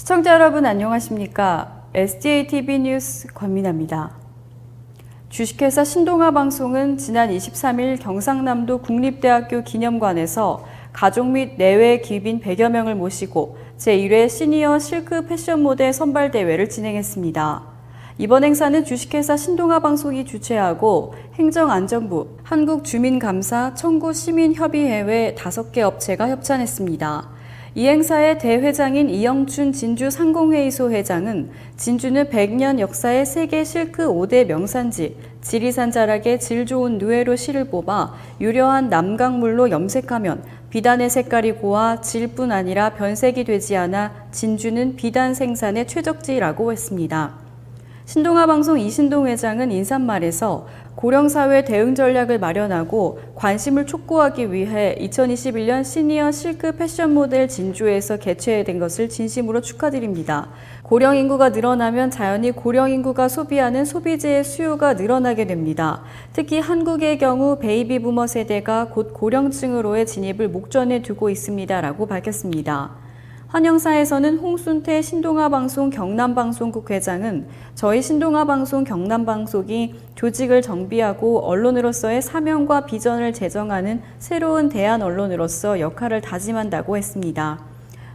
시청자 여러분 안녕하십니까? SDA TV 뉴스 권민아입니다. 주식회사 신동아 방송은 지난 23일 경상남도 국립대학교 기념관에서 가족 및 내외 기빈 100여 명을 모시고 제1회 시니어 실크 패션 모델 선발 대회를 진행했습니다. 이번 행사는 주식회사 신동아 방송이 주최하고 행정안전부, 한국주민감사, 청구시민협의회외 5개 업체가 협찬했습니다. 이 행사의 대회장인 이영춘 진주 상공회의소 회장은 진주는 100년 역사의 세계 실크 5대 명산지, 지리산 자락의 질 좋은 누에로 실을 뽑아 유려한 남강물로 염색하면 비단의 색깔이 고와 질뿐 아니라 변색이 되지 않아 진주는 비단 생산의 최적지라고 했습니다. 신동아 방송 이신동 회장은 인사말에서 고령사회 대응 전략을 마련하고 관심을 촉구하기 위해 2021년 시니어 실크 패션 모델 진주에서 개최된 것을 진심으로 축하드립니다. 고령 인구가 늘어나면 자연히 고령 인구가 소비하는 소비재의 수요가 늘어나게 됩니다. 특히 한국의 경우 베이비 부머 세대가 곧 고령층으로의 진입을 목전에 두고 있습니다라고 밝혔습니다. 환영사에서는 홍순태 신동아방송 경남방송국 회장은 저희 신동아방송 경남방송이 조직을 정비하고 언론으로서의 사명과 비전을 제정하는 새로운 대한 언론으로서 역할을 다짐한다고 했습니다.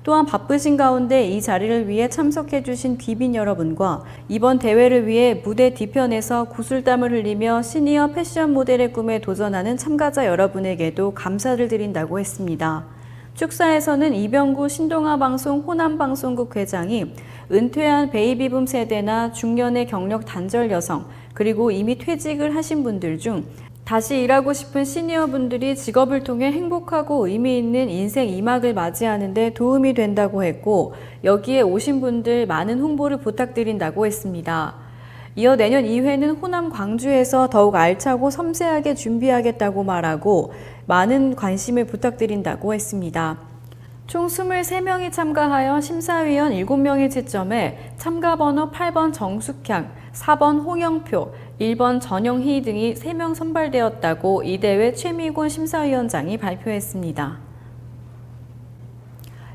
또한 바쁘신 가운데 이 자리를 위해 참석해 주신 귀빈 여러분과 이번 대회를 위해 무대 뒤편에서 구슬땀을 흘리며 시니어 패션 모델의 꿈에 도전하는 참가자 여러분에게도 감사를 드린다고 했습니다. 축사에서는 이병구 신동아 방송 호남 방송국 회장이 은퇴한 베이비붐 세대나 중년의 경력 단절 여성 그리고 이미 퇴직을 하신 분들 중 다시 일하고 싶은 시니어 분들이 직업을 통해 행복하고 의미 있는 인생 이막을 맞이하는데 도움이 된다고 했고 여기에 오신 분들 많은 홍보를 부탁드린다고 했습니다. 이어 내년 2회는 호남 광주에서 더욱 알차고 섬세하게 준비하겠다고 말하고 많은 관심을 부탁드린다고 했습니다. 총 23명이 참가하여 심사위원 7명이 채점해 참가 번호 8번 정숙향, 4번 홍영표, 1번 전영희 등이 3명 선발되었다고 이 대회 최미곤 심사위원장이 발표했습니다.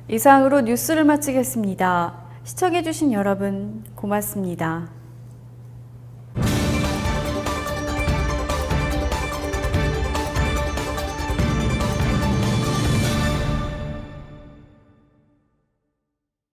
이상으로 뉴스를 마치겠습니다. 시청해주신 여러분 고맙습니다.